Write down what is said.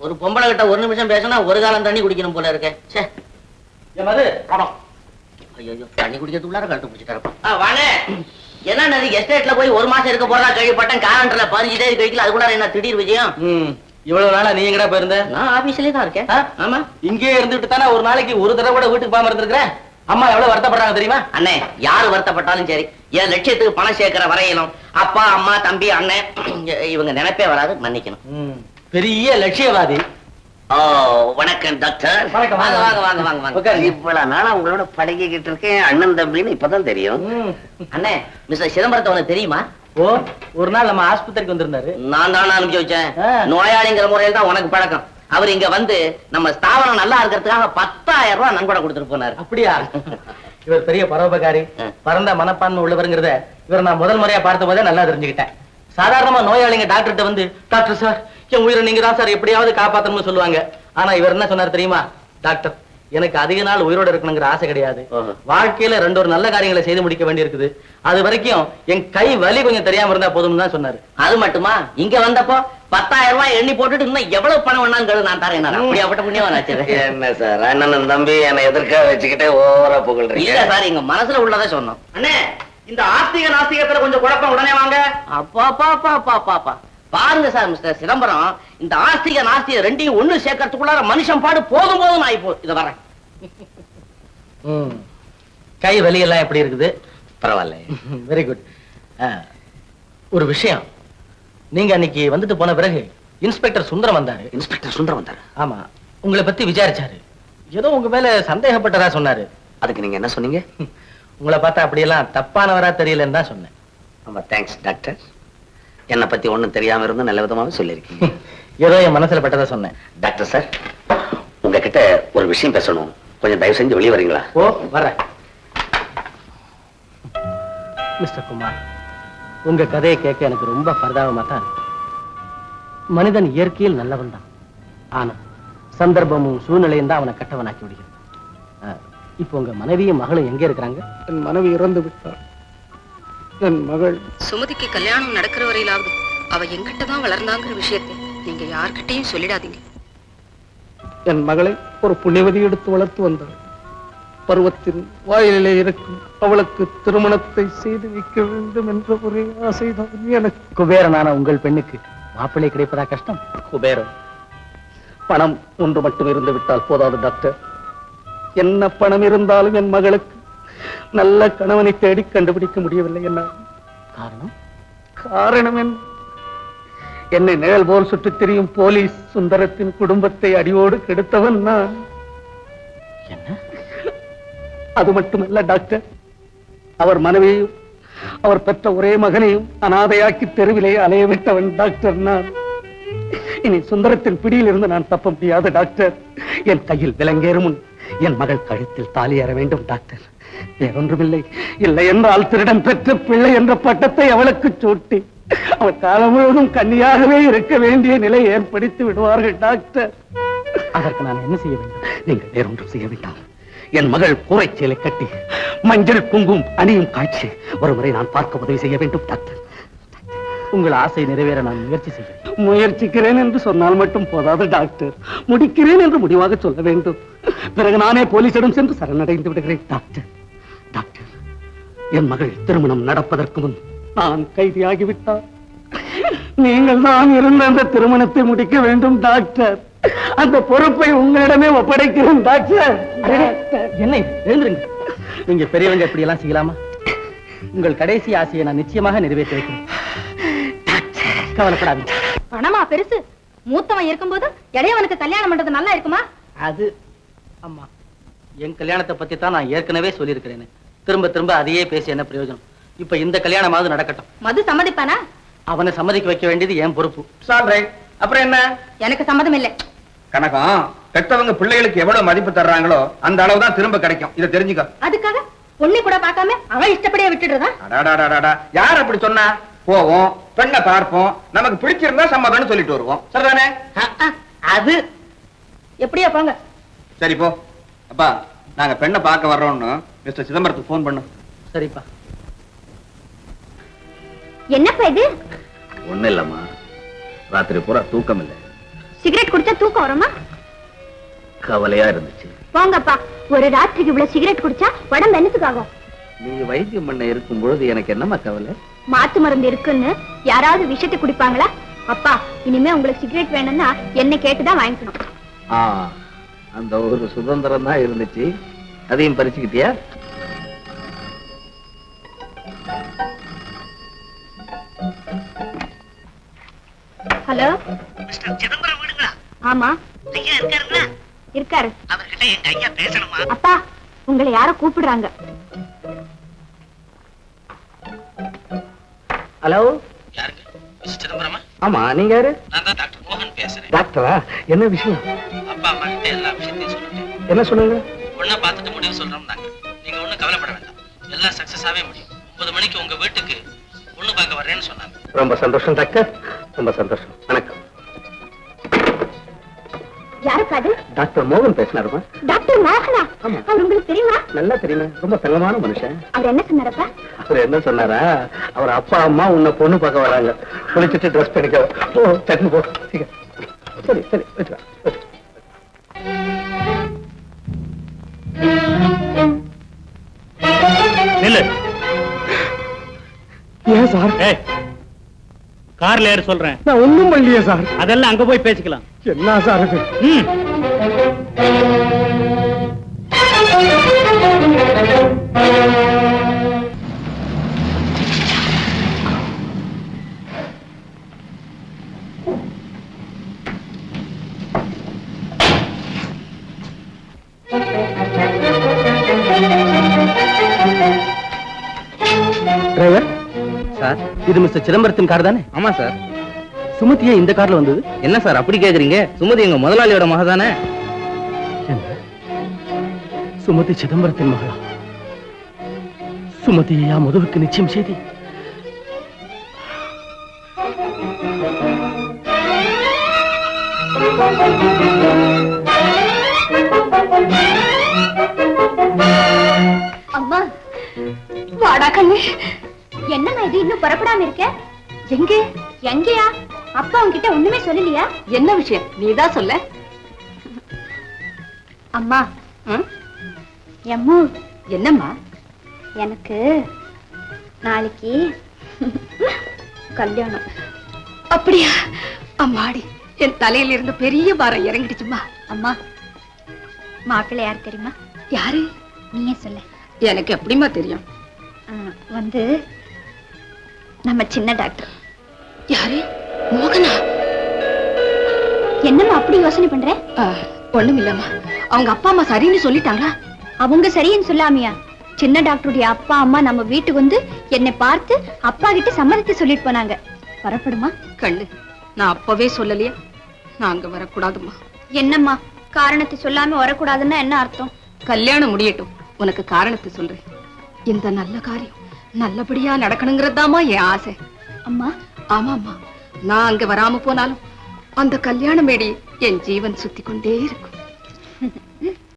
ஒரு பொம்பளை கிட்ட ஒரு நிமிஷம் பேசினா ஒரு காலம் தண்ணி குடிக்கணும் போல இருக்கே. சே மது படம் ஐயோ தண்ணி குடிக்கிறதுக்குள்ளார கழுத்து பிடிச்சிட்டாரப்பா வாணே என்ன எஸ்டேட்ல போய் ஒரு மாசம் இருக்க போறதா கேள்விப்பட்டேன். காலண்டர்ல பதினஞ்சு தேதி கழிக்கல அதுக்குள்ளார என்ன திடீர் விஜயம்? ம் இவ்வளவு நாளா நீ எங்கடா போயிருந்த? நான் ஆபீஸ்லயே தான் இருக்கேன். ஆ? ஆமா. இங்கே இருந்துட்டு தானே ஒரு நாளைக்கு ஒரு தடவை கூட வீட்டுக்கு போகாம இருந்திருக்கிறேன் அம்மா எவ்வளவு வருத்தப்படுறாங்க தெரியுமா? அண்ணே யாரு வருத்தப்பட்டாலும் சரி. என் லட்சியத்துக்கு பணம் சேர்க்கிற வரையிலும் அப்பா அம்மா தம்பி அண்ணன் இவங்க நினைப்பே வராது மன்னிக்கணும். ம், பெரிய லட்சியவாதி. வணக்கம் டாக்டர் வாங்க வாங்க. வாங்க வாங்க வாங்க. இவ்வளவு நாளா உங்களோட பழகிக்கிட்டு இருக்கேன். அண்ணன் தம்பின்னு இப்பதான் தெரியும். அண்ணே மிஸ்டர் சிதம்பரத்தை உனக்கு தெரியுமா? ஓ ஒரு நாள் நம்ம ஆஸ்பத்திரிக்கு வந்திருந்தாரு. நான் தான் அனுப்பிச்சு வச்சேன். நோயாளிங்கிற முறையில் தான் உனக்கு பழக்கம். அவர் இங்க வந்து நம்ம ஸ்தாபனம் நல்லா இருக்கிறதுக்காக பத்தாயிரம் ரூபாய் நன்கொடை கொடுத்துட்டு போனாரு. அப்படியா? இவர் பெரிய பரோபகாரி. பரந்த மனப்பான்மை உள்ளவருங்கிறத இவரை நான் முதல் முறையா பார்த்த போதே நல்லா தெரிஞ்சுக்கிட்டேன். சாதாரணமா நோயாளிங்க டாக்டர்கிட்ட வந்து டாக்டர் சார் என் உயிரை நீங்க தான் சார். எப்படியாவது காப்பாத்தணும்னு சொல்லுவாங்க. ஆனா இவர் என்ன சொன்னார் தெரியுமா? டாக்டர் எனக்கு அதிக நாள் உயிரோட இருக்கணுங்கிற ஆசை கிடையாது. வாழ்க்கையில ரெண்டு ஒரு நல்ல காரியங்களை செய்து முடிக்க வேண்டியிருக்குது. அது வரைக்கும் என் கை வலி கொஞ்சம் தெரியாம இருந்தா போதும்னு தான் சொன்னாரு. அது மட்டுமா? இங்க வந்தப்போ பத்தாயிரம் ரூபாய் எண்ணி போட்டுட்டு இன்னும் எவ்வளவு பணம் வேணாலும் கேளு நான் தரேன் நான் அப்படியாப்பட்ட ஆச்சு என்ன சார்? அண்ணன் தம்பி என்னை எதிர்க்க வச்சுக்கிட்டே ஓவரா இல்ல புகழ்றீங்க சார் எங்க மனசுல உள்ளதை சொன்னோம். அண்ணே இந்த ஆஸ்திக நாஸ்திகத்துல கொஞ்சம் குழப்பம் உடனே வாங்க. அப்பா அப்பா அப்பா அப்பா அப்பா அப்பா. பாருங்க சார் மிஸ்டர் சிதம்பரம். இந்த ஆஸ்திக நாஸ்திக ரெண்டையும் ஒண்ணு சேர்க்கறதுக்குள்ளார மனுஷன் பாடு போதும் போதும் ஆகி போ இத வரேன். ம். கை வலி எல்லாம் எப்படி இருக்குது? பரவாயில்ல. வெரி குட் ஒரு விஷயம். நீங்க அன்னைக்கு வந்துட்டு போன பிறகு இன்ஸ்பெக்டர் சுந்தரம் வந்தாரு. இன்ஸ்பெக்டர் சுந்தரம் வந்தாரு. ஆமா. உங்களை பத்தி விசாரிச்சாரு. ஏதோ உங்க மேல சந்தேகப்பட்டதா சொன்னாரு. அதுக்கு நீங்க என்ன சொன்னீங்க? உங்களை பார்த்தா அப்படியெல்லாம் தப்பானவரா தெரியலன்னு தான் சொன்னேன். ரொம்ப தேங்க்ஸ் டாக்டர் என்னை பத்தி ஒண்ணும் தெரியாம இருந்து நல்ல விதமாவே சொல்லியிருக்கீங்க. ஏதோ என் மனசுல பட்டதா சொன்னேன். டாக்டர் சார் உங்ககிட்ட ஒரு விஷயம் பேசணும். கொஞ்சம் தயவு செஞ்சு வெளியே வரீங்களா? ஓ வர்றேன். மிஸ்டர் குமார் உங்க கதையை கேட்க எனக்கு ரொம்ப பரிதாபமா தான் இருக்கு. மனிதன் இயற்கையில் நல்லவன் தான் ஆனா சந்தர்ப்பமும் சூழ்நிலையும் தான் அவனை கட்டவனாக்கி விடுகிறது. இப்போ உங்க மனைவியும் மகளும் எங்க இருக்கிறாங்க? என் மனைவி இறந்து விட்டார். என் மகள். சுமதிக்கு கல்யாணம் நடக்கிற வரையிலாவது அவ எங்கிட்ட தான் வளர்ந்தாங்கிற விஷயத்தை நீங்க யார்கிட்டயும் சொல்லிடாதீங்க. என் மகளை ஒரு புண்ணியவதி எடுத்து வளர்த்து வந்தாள். பருவத்தின் வாயிலே இருக்கும் அவளுக்கு திருமணத்தை செய்து வைக்க வேண்டும் என்ற ஒரே ஆசைதான் எனக்கு. குபேரனான உங்கள் பெண்ணுக்கு மாப்பிள்ளை கிடைப்பதா கஷ்டம்? குபேரன். பணம் ஒன்று மட்டும் இருந்து விட்டால் போதாது டாக்டர். என்ன பணம் இருந்தாலும் என் மகளுக்கு நல்ல கணவனை தேடி கண்டுபிடிக்க முடியவில்லை என்ன? காரணம்? காரணம் என்ன என்னை நிழல் போல் சுற்றித் திரியும் போலீஸ் சுந்தரத்தின் குடும்பத்தை அடியோடு கெடுத்தவன் நான். என்ன? அது மட்டுமல்ல டாக்டர். அவர் மனைவியையும் அவர் பெற்ற ஒரே மகனையும் அனாதையாக்கி தெருவிலே அலைய விட்டவன் டாக்டர் நான். இனி சுந்தரத்தின் பிடியில் இருந்து நான் தப்ப முடியாது டாக்டர். என் கையில் விலங்கேறும் முன் என் மகள் கழுத்தில் தாலி ஏற வேண்டும் டாக்டர். வேறொன்றுமில்லை இல்லை என்றால் திருடன் பெற்ற பிள்ளை என்ற பட்டத்தை அவளுக்கு சூட்டி அவள் காலம் முழுவதும் கன்னியாகவே இருக்க வேண்டிய நிலை ஏற்படுத்தி விடுவார்கள் டாக்டர். அதற்கு நான் என்ன செய்ய வேண்டும்? நீங்கள் வேறொன்றும் செய்ய வேண்டாம். என் மகள் கூரைச்சேலை கட்டி மஞ்சள் குங்கும் அணியும் காட்சி ஒருமுறை நான் பார்க்க உதவி செய்ய வேண்டும் டாக்டர். உங்கள் ஆசை நிறைவேற நான் முயற்சி செய்கிறேன். முயற்சிக்கிறேன் என்று சொன்னால் மட்டும் போதாது டாக்டர். முடிக்கிறேன் என்று முடிவாக சொல்ல வேண்டும். பிறகு நானே போலீசிடம் சென்று சரணடைந்து விடுகிறேன் டாக்டர். டாக்டர் என் மகள் திருமணம் நடப்பதற்கு முன் நான் கைதியாகிவிட்டார் நீங்கள் தான் இருந்த அந்த திருமணத்தை முடிக்க வேண்டும் டாக்டர். அந்த பொறுப்பை உங்களிடமே ஒப்படைக்கிறேன் டாக்டர். என்ன? எழுந்திருங்க நீங்க பெரியவங்க இப்படி எல்லாம் செய்யலாமா? உங்கள் கடைசி ஆசையை நான் நிச்சயமாக நிறைவேற்றி வைக்கிறேன். கவலைப்படாதீங்க. பணமா பெருசு? மூத்தவன் இருக்கும்போது இளையவனுக்கு கல்யாணம் பண்றது நல்லா இருக்குமா? அது அம்மா என் கல்யாணத்தை பத்தி தான் நான் ஏற்கனவே சொல்லியிருக்கிறேன். திரும்ப திரும்ப அதையே பேசி என்ன பிரயோஜனம்? இப்ப இந்த கல்யாணமாவது நடக்கட்டும். மது சம்மதிப்பானா? அவனை சம்மதிக்க வைக்க வேண்டியது என் பொறுப்பு. சால்ரை அப்புறம் என்ன? எனக்கு சம்மதம் இல்லை. கணக்கம் பெத்தவங்க பிள்ளைகளுக்கு எவ்வளவு மதிப்பு தர்றாங்களோ அந்த அளவு தான் திரும்ப கிடைக்கும். இதை தெரிஞ்சுக்க. அதுக்காக பொண்ணை கூட பார்க்காம அவன் இஷ்டப்படியே விட்டுடுறதா. யார் அப்படி சொன்னா? போவோம் பெண்ணை பார்ப்போம் நமக்கு பிடிச்சிருந்தா சம்மதம்னு சொல்லிட்டு வருவோம். சரிதானே? அது. எப்படியா போங்க? சரி போ. அப்பா நாங்க பெண்ணை பார்க்க வர்றோம்னு மிஸ்டர் சிதம்பரத்துக்கு ஃபோன் பண்ணு. சரிப்பா. என்னப்பா இது? ஒண்ணு இல்லம்மா. ராத்திரி பூரா தூக்கம் இல்லை. சிகரெட் குடிச்சா தூக்கம் வருமா? கவலையா இருந்துச்சு. போங்கப்பா. ஒரு ராத்திரிக்கு இவ்வளவு சிகரெட் குடிச்சா உடம்பு என்னத்துக்காகும் நீ வைத்தியம் பண்ண இருக்கும் பொழுது எனக்கு என்னம்மா கவலை? மாத்து மருந்து இருக்குன்னு யாராவது விஷத்தை குடிப்பாங்களா? அப்பா இனிமே உங்களுக்கு சிகரெட் வேணும்னா என்ன கேட்டுதான் வாங்கிக்கணும். ஆ அந்த ஒரு சுதந்திரம் தான் இருந்துச்சு. அதையும் பறிச்சுக்கிட்டியா? ஹலோ? சிதம்பரம் வீடுங்களா? ஆமா. ஐயா இருக்காருங்களா? இருக்காரு. அவர்கிட்ட எங்க ஐயா பேசணுமா? அப்பா உங்களை யாரோ கூப்பிடுறாங்க. ஹலோ? சிதம்பரமா? ஆமா நீங்க யாரு? நான் தான் டாக்டர் மோகன் பேசுறேன். டாக்டரா? என்ன விஷயம்? அப்பா அம்மா கிட்ட எல்லா விஷயத்தையும் சொல்லிட்டேன் என்ன சொன்னீங்க ஒன்னா பார்த்துட்டு முடிவு சொல்றோம் நாங்க. நீங்க ஒண்ணும் கவலைப்பட வேண்டாம். எல்லாம் சக்சஸ் ஆவே முடியும். ஒன்பது மணிக்கு உங்க வீட்டுக்கு பொண்ணு பார்க்க வர்றேன்னு சொன்னாங்க. ரொம்ப சந்தோஷம் டாக்டர். ரொம்ப சந்தோஷம். வணக்கம். யாருப்பா அது? டாக்டர் மோகன் பேசினாருமா டாக்டர் மோகனா. அவர் உங்களுக்கு தெரியுமா? நல்லா தெரியுமே. ரொம்ப தங்கமான மனுஷன். அவர் என்ன சொன்னாரப்பா? அவர் என்ன சொன்னாரா? அவர் அப்பா அம்மா உன்னை பொண்ணு பார்க்க வராங்க. குளிச்சுட்டு ட்ரெஸ் பண்ணிக்க. ஓ சட்னி போ. சரி சரி வச்சு வா, வச்சு வா. நில்லு. ஏன் சார்? ஏய் கார்ல ஏறு சொல்றேன். நான் ஒண்ணும் பண்ணலையே சார். அதெல்லாம் அங்க போய் பேசிக்கலாம். என்ன சார் இது மிஸ்டர் சிதம்பரத்தின் கார் தானே? ஆமா சார். சுமதியே இந்த கார்ல வந்தது? என்ன சார் அப்படி கேக்குறீங்க? சுமதி எங்க முதலாளியோட மக தானே? சுமதி சிதம்பரத்தின் மகளா? சுமதியா மதுவுக்கு நிச்சயம் செய்தி? அம்மா வாடா கண்ணு. என்னம்மா இது இன்னும் புறப்படாம இருக்க? எங்க? எங்கயா? அப்பா உன்கிட்ட ஒண்ணுமே சொல்லலையா? என்ன விஷயம்? நீதான் சொல்ல. அம்மா. எம்மு என்னம்மா? எனக்கு நாளைக்கு கல்யாணம். அப்படியா? அம்மாடி என் தலையில இருந்து பெரிய பாரம் இறங்கிடுச்சுமா அம்மா மாப்பிள்ளை யார் தெரியுமா? யாரு? நீயே சொல்ல. எனக்கு எப்படிம்மா தெரியும்? வந்து நம்ம சின்ன டாக்டர். யாரு? மோகனா? என்னம்மா அப்படி யோசனை பண்ற? ஒண்ணும் இல்லம்மா அவங்க அப்பா அம்மா சரின்னு சொல்லிட்டாங்களா? அவங்க சரின்னு சொல்லாமையா? சின்ன டாக்டருடைய அப்பா அம்மா நம்ம வீட்டுக்கு வந்து என்னை பார்த்து அப்பா கிட்ட சம்மதத்தை சொல்லிட்டு போனாங்க. வரப்படுமா? கண்ணு நான் அப்பவே சொல்லலையா? நான் அங்க வரக்கூடாதும்மா. என்னம்மா? காரணத்தை சொல்லாம வரக்கூடாதுன்னா என்ன அர்த்தம்? கல்யாணம் முடியட்டும். உனக்கு காரணத்தை சொல்றேன். இந்த நல்ல காரியம். நல்லபடியா நடக்கணுங்கிறதாம்மா என் ஆசை. அம்மா. ஆமாம்மா. நான் அங்க வராம போனாலும் அந்த கல்யாண மேடி என் ஜீவன் சுத்தி கொண்டே இருக்கும்.